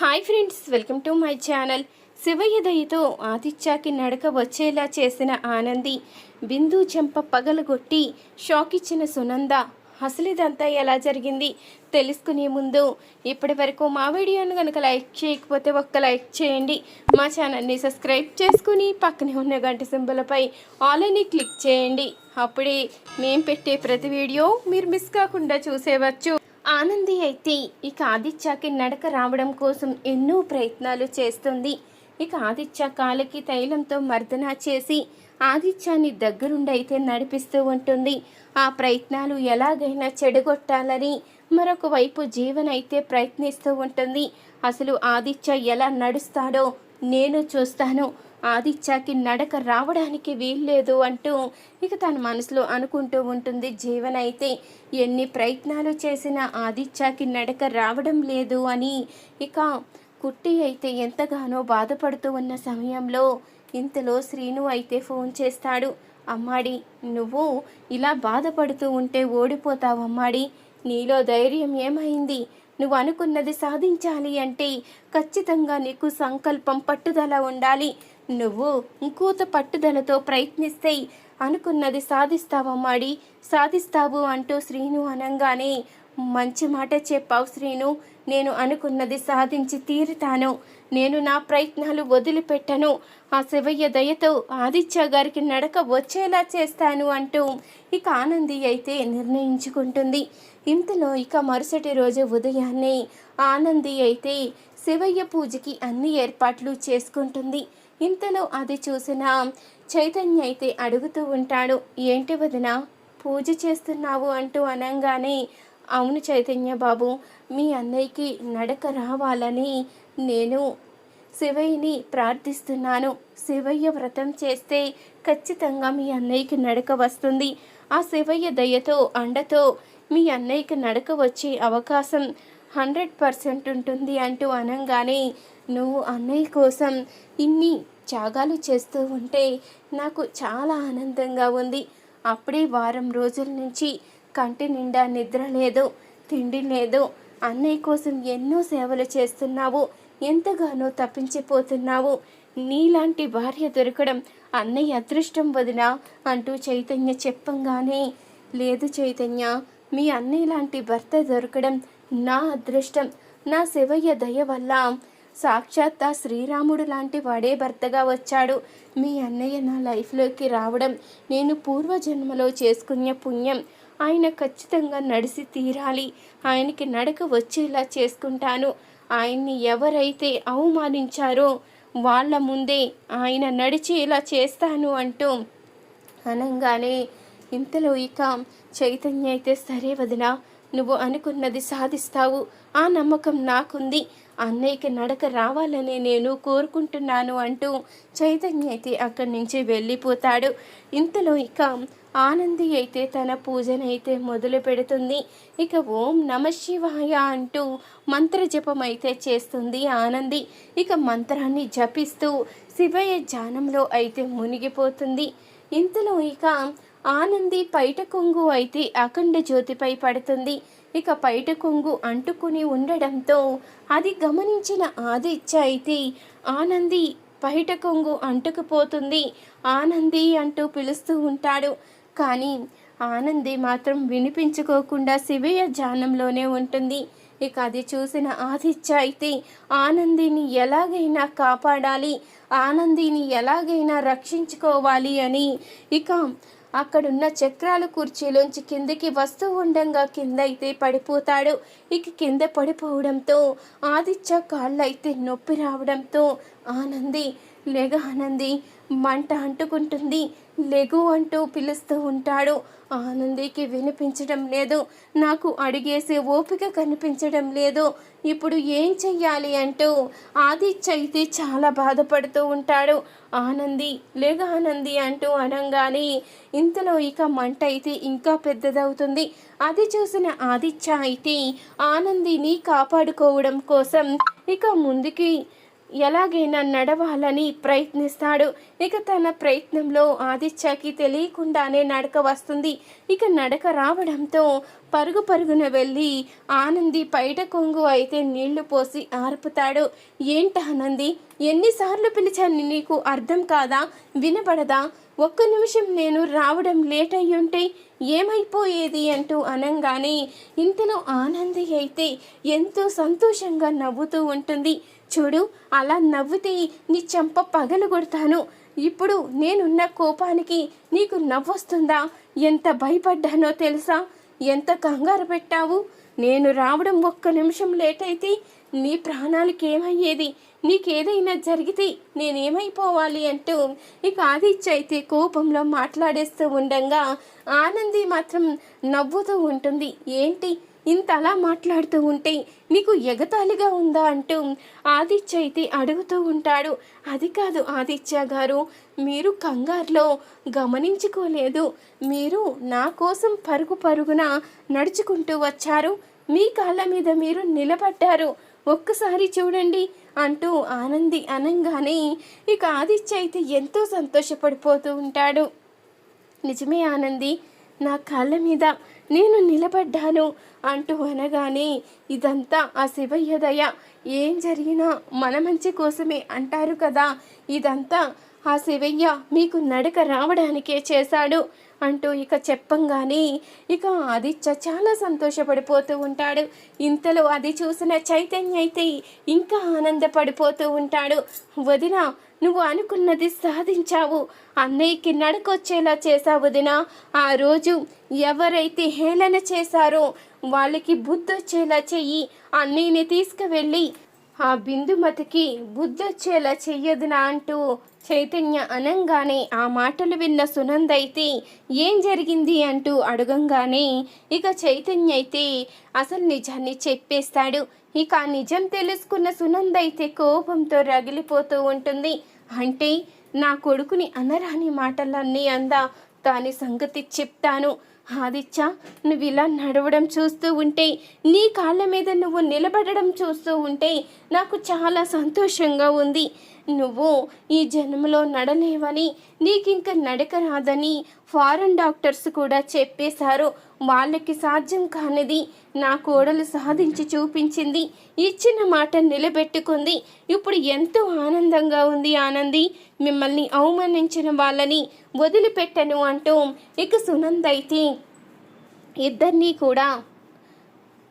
Hi friends welcome to my channel. Shivayya దయతో నడక వచ్చేలా చేసిన ఆనంది బిందు చెంప పగలగొట్టి షాక్ ఇచ్చిన సునంద అసలు ఇదంతా ఎలా జరిగింది? తెలుసుకునే ముందు ఇప్పటి వరకు మా వీడియోను కనుక లైక్ చేయకపోతే ఒక్క లైక్ చేయండి. మా ఛానల్ని సబ్స్క్రైబ్ చేసుకుని పక్కనే ఉన్న గంట సింబలపై ఆల్ అని క్లిక్ చేయండి. అప్పుడే మేము పెట్టే ప్రతి వీడియో మీరు మిస్ కాకుండా చూసేవచ్చు. ఆనంది అయితే ఇక ఆదిత్యకి నడక రావడం కోసం ఎన్నో ప్రయత్నాలు చేస్తుంది. ఇక ఆదిత్య కాలికి తైలంతో మర్దన చేసి ఆదిత్యాన్ని దగ్గరుండి అయితే నడిపిస్తూ ఉంటుంది. ఆ ప్రయత్నాలు ఎలాగైనా చెడగొట్టాలని మరొక వైపు జీవన్ అయితే ప్రయత్నిస్తూ ఉంటుంది. అసలు ఆదిత్య ఎలా నడుస్తాడో నేను చూస్తాను. ఆదిత్యకి నడక రావడానికి వీల్లేదు అంటూ ఇక తన మనసులో అనుకుంటూ ఉంటుంది జీవన అయితే. ఎన్ని ప్రయత్నాలు చేసినా ఆదిత్యకి నడక రావడం లేదు అని. ఇక కుట్టి అయితే ఎంతగానో బాధపడుతూ ఉన్న సమయంలో ఇంతలో శ్రీను అయితే ఫోన్ చేస్తాడు. అమ్మాడి నువ్వు ఇలా బాధపడుతూ ఉంటే ఓడిపోతావు అమ్మాడి. నీలో ధైర్యం ఏమైంది? నువ్వు అనుకున్నది సాధించాలి అంటే ఖచ్చితంగా నీకు సంకల్పం పట్టుదల ఉండాలి. నువ్వు ఇంకూత పట్టుదలతో ప్రయత్నిస్తే అనుకున్నది సాధిస్తావమ్మాడి సాధిస్తావు అంటూ శ్రీను అనంగానే మంచి మాట చెప్పావు శ్రీను. నేను అనుకున్నది సాధించి తీరుతాను. నేను నా ప్రయత్నాలు వదిలిపెట్టను. ఆ శివయ్య దయతో ఆదిత్య గారికి నడక వచ్చేలా చేస్తాను అంటూ ఇక ఆనంది అయితే నిర్ణయించుకుంటుంది. ఇంతలో ఇక మరుసటి రోజు ఉదయాన్నే ఆనంది అయితే శివయ్య పూజకి అన్ని ఏర్పాట్లు చేసుకుంటుంది. ఇంతలో అది చూసిన చైతన్య అయితే అడుగుతూ ఉంటాడు ఏంటి వదిన? పూజ చేస్తున్నావు అంటూ అనంగానే అవును చైతన్య బాబు మీ అన్నయ్యకి నడక రావాలని నేను శివయ్యని ప్రార్థిస్తున్నాను. శివయ్య వ్రతం చేస్తే ఖచ్చితంగా మీ అన్నయ్యకి నడక వస్తుంది. ఆ శివయ్య దయతో అండతో మీ అన్నయ్యకి నడక వచ్చే అవకాశం హండ్రెడ్ పర్సెంట్ ఉంటుంది అంటూ అనంగానే నువ్వు అన్నయ్య కోసం ఇన్ని త్యాగాలు చేస్తూ ఉంటే నాకు చాలా ఆనందంగా ఉంది. అప్పుడే వారం రోజుల నుంచి కంటి నిండా నిద్ర లేదు తిండి లేదు. అన్నయ్య కోసం ఎన్నో సేవలు చేస్తున్నావు ఎంతగానో తప్పించిపోతున్నావు. నీలాంటి భార్య దొరకడం అన్నయ్య అదృష్టం వదిన అంటూ చైతన్య చెప్పంగానే లేదు చైతన్య మీ అన్నయ్య లాంటి భర్త దొరకడం నా అదృష్టం. నా శివయ్య దయ వల్ల సాక్షాత్ ఆ శ్రీరాముడు లాంటి వాడే భర్తగా వచ్చాడు. మీ అన్నయ్య నా లైఫ్లోకి రావడం నేను పూర్వజన్మలో చేసుకునే పుణ్యం. ఆయన ఖచ్చితంగా నడిసి తీరాలి. ఆయనకి నడక వచ్చేలా చేసుకుంటాను. ఆయన్ని ఎవరైతే అవమానించారో వాళ్ళ ముందే ఆయన నడిచేలా చేస్తాను అంటూ అనంగానే ఇంతలో ఇక చైతన్య అయితే సరే వదిన నువ్వు అనుకున్నది సాధిస్తావు. ఆ నమ్మకం నాకుంది. అన్నయ్యకి నడక రావాలని నేను కోరుకుంటున్నాను అంటూ చైతన్య అయితే అక్కడి నుంచి వెళ్ళిపోతాడు. ఇంతలో ఇక ఆనంది అయితే తన పూజనైతే మొదలు పెడుతుంది. ఇక ఓం నమ శివాయ అంటూ మంత్ర జపం అయితే చేస్తుంది ఆనంది. ఇక మంత్రాన్ని జపిస్తూ శివయ్య ధ్యానంలో అయితే మునిగిపోతుంది. ఇంతలో ఇక ఆనంది పైట కొంగు అయితే అఖండ జ్యోతిపై పడుతుంది. ఇక పైట కొంగు అంటుకుని ఉండడంతో అది గమనించిన ఆదిత్య అయితే ఆనంది పైట కొంగు అంటుకుపోతుంది. ఆనంది అంటూ పిలుస్తూ ఉంటాడు. కానీ ఆనంది మాత్రం వినిపించుకోకుండా శివయ్య జానంలోనే ఉంటుంది. ఇక అది చూసిన ఆదిత్య అయితే ఆనందిని ఎలాగైనా కాపాడాలి ఆనందిని ఎలాగైనా రక్షించుకోవాలి అని ఇక అక్కడున్న చక్రాల కుర్చీలోంచి కిందకి వస్తూ ఉండంగా కింద అయితే పడిపోతాడు. ఇక కింద పడిపోవడంతో ఆదిత్య కాళ్ళైతే నొప్పి రావడంతో ఆనంది లేగ ఆనంది మంట అంటుకుంటుంది. లెగు అంటూ పిలుస్తూ ఉంటాడు. ఆనందికి వినిపించడం లేదు. నాకు అడిగేసే ఓపిక కనిపించడం లేదు. ఇప్పుడు ఏం చెయ్యాలి అంటూ ఆదిత్య అయితే చాలా బాధపడుతూ ఉంటాడు. ఆనంది లేక ఆనంది అంటూ అనంగానే ఇంతలో ఇక మంట అయితే ఇంకా పెద్దదవుతుంది. అది చూసిన ఆదిత్య అయితే ఆనందిని కాపాడుకోవడం కోసం ఇక ముందుకి ఎలాగైనా నడవాలని ప్రయత్నిస్తాడు. ఇక తన ప్రయత్నంలో ఆదిత్యకి తెలియకుండానే నడక వస్తుంది. ఇక నడక రావడంతో పరుగు పరుగున వెళ్ళి ఆనంది పైట కొంగు అయితే నీళ్ళు పోసి ఆర్పుతాడు. ఏంటి ఆనంది? ఎన్నిసార్లు పిలిచాను నీకు అర్థం కాదా? వినపడదా ఒక్క నిమిషం నేను రావడం లేట్ అయ్యుంటే ఏమైపోయేది అంటూ అనంగానే ఇంతలో ఆనంది అయితే ఎంతో సంతోషంగా నవ్వుతూ ఉంటుంది. చూడు అలా నవ్వితే నీ చెంప పగలు కొడతాను. ఇప్పుడు నేనున్న కోపానికి నీకు నవ్వొస్తుందా? ఎంత భయపడ్డానో తెలుసా? ఎంత కంగారు పెట్టావు? నేను రావడం ఒక్క నిమిషం లేట్ అయితే నీ ప్రాణాలకి ఏమయ్యేది? నీకేదైనా జరిగితే నేనేమైపోవాలి అంటూ ఇక ఆదిత్య అయితే కోపంలో మాట్లాడేస్తూ ఉండగా ఆనంది మాత్రం నవ్వుతూ ఉంటుంది. ఏంటి? ఇంత అలా మాట్లాడుతూ ఉంటే నీకు ఎగతాళిగా ఉందా అంటూ ఆదిత్య అయితే అడుగుతూ ఉంటాడు. అది కాదు ఆదిత్య గారు మీరు కంగారులో గమనించుకోలేదు. మీరు నా కోసం పరుగు పరుగున నడుచుకుంటూ వచ్చారు. మీ కాళ్ళ మీద మీరు నిలబడ్డారు. ఒక్కసారి చూడండి అంటూ ఆనంది అనంగానే ఇక ఆదిత్య అయితే ఎంతో సంతోషపడిపోతూ ఉంటాడు. నిజమే ఆనంది నా కాళ్ళ మీద నేను నిలబడ్డాను అంటూ అనగానే ఇదంతా ఆ శివయ్య దయ. ఏం జరిగినా మన మంచి కోసమే అంటారు కదా. ఇదంతా ఆ శివయ్య మీకు నడక రావడానికే చేశాడు అంటూ ఇక చెప్పంగానే ఇక ఆదిత్య చాలా సంతోషపడిపోతూ ఉంటాడు. ఇంతలో అది చూసిన చైతన్య అయితే ఇంకా ఆనందపడిపోతూ ఉంటాడు. వదిన నువ్వు అనుకున్నది సాధించావు. అన్నయ్యకి నడకొచ్చేలా చేశావు వదిన. ఆ రోజు ఎవరైతే హేళన చేశారో వాళ్ళకి బుద్ధొచ్చేలా చెయ్యి. అన్నయ్యని తీసుకువెళ్ళి ఆ బిందుమతికి బుద్ధొచ్చేలా చెయ్యదునా అంటూ చైతన్య అనంగానే ఆ మాటలు విన్న సునంద అయితే ఏం జరిగింది అంటూ అడగంగానే ఇక చైతన్య అయితే అసలు నిజాన్ని చెప్పేస్తాడు. ఇక నిజం తెలుసుకున్న సునంద అయితే కోపంతో రగిలిపోతూ ఉంటుంది. అంటే నా కొడుకుని అనరాని మాటలన్నీ అందా దాని సంగతి చెప్తాను. ఆదిత్య నువ్వు ఇలా నడవడం చూస్తూ ఉంటే నీ కాళ్ళ మీద నువ్వు నిలబడడం చూస్తూ ఉంటే నాకు చాలా సంతోషంగా ఉంది. నువ్వు ఈ జన్మలో నడలేవని నీకింక నడక రాదని ఫారెన్ డాక్టర్స్ కూడా చెప్పేశారు. వాళ్ళకి సాధ్యం కానిది నా కోడలు సాధించి చూపించింది. ఇచ్చిన మాట నిలబెట్టుకుంది. ఇప్పుడు ఎంతో ఆనందంగా ఉంది ఆనంది. మిమ్మల్ని అవమానించిన వాళ్ళని వదిలిపెట్టను అంటూ ఇక సునంద అయితే ఇద్దరినీ కూడా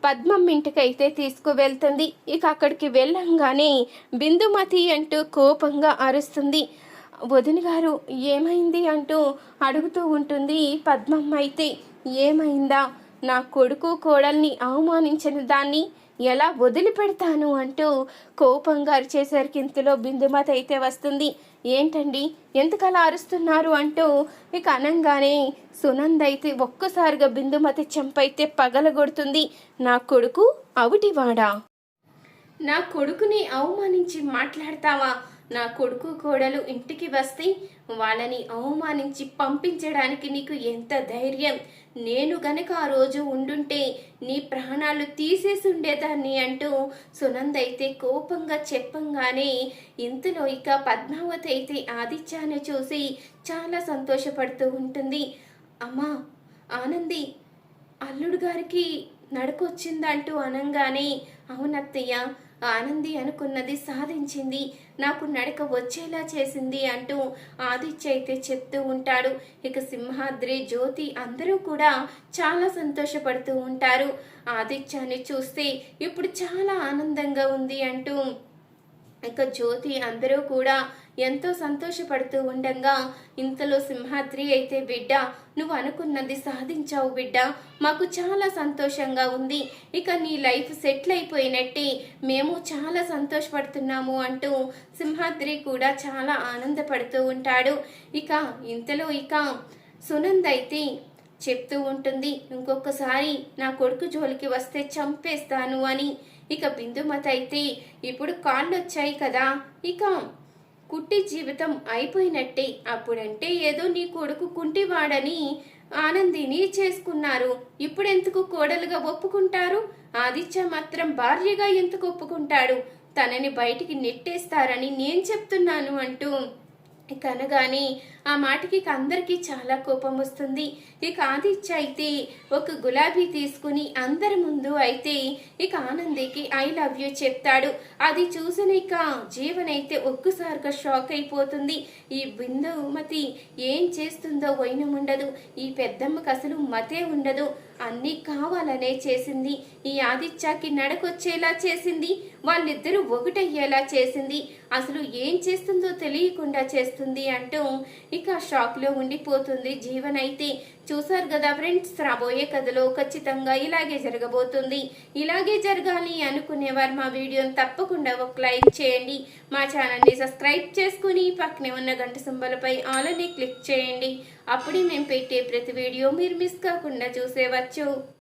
పద్మం ఇంటికైతే తీసుకువెళ్తుంది. ఇక అక్కడికి వెళ్ళంగానే బిందుమతి అంటూ కోపంగా అరుస్తుంది. వదిన గారు ఏమైంది అంటూ అడుగుతూ ఉంటుంది. పద్మమ్మ అయితే ఏమైందా? నా కొడుకు కోడల్ని అవమానించిన దాన్ని ఎలా వదిలిపెడతాను అంటూ కోపంగా అరిచేసరికి ఇంతలో బిందుమత అయితే వస్తుంది. ఏంటండి? ఎందుకలా అరుస్తున్నారు అంటూ ఇక అనంగానే సునంద్ అయితే ఒక్కసారిగా బిందుమతి చెంపైతే పగలగొడుతుంది. నా కొడుకు అవిటివాడా? నా కొడుకుని అవమానించి మాట్లాడతావా? నా కొడుకు కోడలు ఇంటికి వస్తే వాళ్ళని అవమానించి పంపించడానికి నీకు ఎంత ధైర్యం? నేను గనక ఆ రోజు ఉండుంటే నీ ప్రాణాలు తీసేసి ఉండేదాన్ని అంటూ సునంద్ అయితే కోపంగా చెప్పంగానే ఇంతలో ఇక పద్మావతి అయితే ఆదిత్యాన్ని చూసి చాలా సంతోషపడుతూ ఉంటుంది. అమ్మా ఆనంది అల్లుడు గారికి నడకొచ్చిందంటూ అనంగానే అవునత్తయ్య ఆనంది అనుకున్నది సాధించింది. నాకు నడక వచ్చేలా చేసింది అంటూ ఆదిత్య అయితే చెప్తూ ఉంటాడు. ఇక సింహాద్రి జ్యోతి అందరూ కూడా చాలా సంతోషపడుతూ ఉంటారు. ఆదిత్యాన్ని చూస్తే ఇప్పుడు చాలా ఆనందంగా ఉంది అంటూ ఇక జ్యోతి అందరూ కూడా ఎంతో సంతోషపడుతూ ఉండగా ఇంతలో సింహాద్రి అయితే బిడ్డ నువ్వు అనుకున్నది సాధించావు బిడ్డ. మాకు చాలా సంతోషంగా ఉంది. ఇక నీ లైఫ్ సెటిల్ అయిపోయినట్టే. మేము చాలా సంతోషపడుతున్నాము అంటూ సింహాద్రి కూడా చాలా ఆనందపడుతూ ఉంటాడు. ఇక ఇంతలో ఇక సునంద్ అయితే చెప్తూ ఉంటుంది ఇంకొకసారి నా కొడుకు జోలికి వస్తే చంపేస్తాను అని. ఇక బిందుమత అయితే ఇప్పుడు కాళ్ళు వచ్చాయి కదా. ఇక కుట్టి జీవితం అయిపోయినట్టే. అప్పుడంటే ఏదో నీ కొడుకు కుంటివాడని ఆనందిని చేసుకున్నారు. ఇప్పుడెందుకు కోడలుగా ఒప్పుకుంటారు? ఆదిత్య మాత్రం భార్యగా ఎందుకు ఒప్పుకుంటాడు? తనని బయటికి నెట్టేస్తారని నేను చెప్తున్నాను అంటూ ఇక అనగానే ఆ మాటకి ఇక అందరికీ చాలా కోపం వస్తుంది. ఇక ఆదిత్య అయితే ఒక గులాబీ తీసుకుని అందరి ముందు అయితే ఇక ఆనందికి ఐ లవ్ యూ చెప్తాడు. అది చూసిన ఇక జీవన్ అయితే ఒక్కసారిగా షాక్ అయిపోతుంది. ఈ బిందుమతి ఏం చేస్తుందో వైనం ఉండదు. ఈ పెద్దమ్మకి అసలు మతే ఉండదు. అన్నీ కావాలనే చేసింది. ఈ ఆదిత్యకి నడకొచ్చేలా చేసింది. వాళ్ళిద్దరూ ఒకటయ్యేలా చేసింది. అసలు ఏం చేస్తుందో తెలియకుండా చేస్తుంది అంటూ ఇక షాక్లో ఉండిపోతుంది జీవన్ అయితే. చూసారు కదా ఫ్రెండ్స్ రాబోయే కథలో ఖచ్చితంగా ఇలాగే జరగబోతుంది. ఇలాగే జరగాలి అనుకునేవారు మా వీడియోని తప్పకుండా ఒక లైక్ చేయండి. మా ఛానల్ని సబ్స్క్రైబ్ చేసుకుని పక్కనే ఉన్న గంట సింబలపై ఆలని క్లిక్ చేయండి. అప్పుడే మేము పెట్టే ప్రతి వీడియో మీరు మిస్ కాకుండా చూసేవచ్చు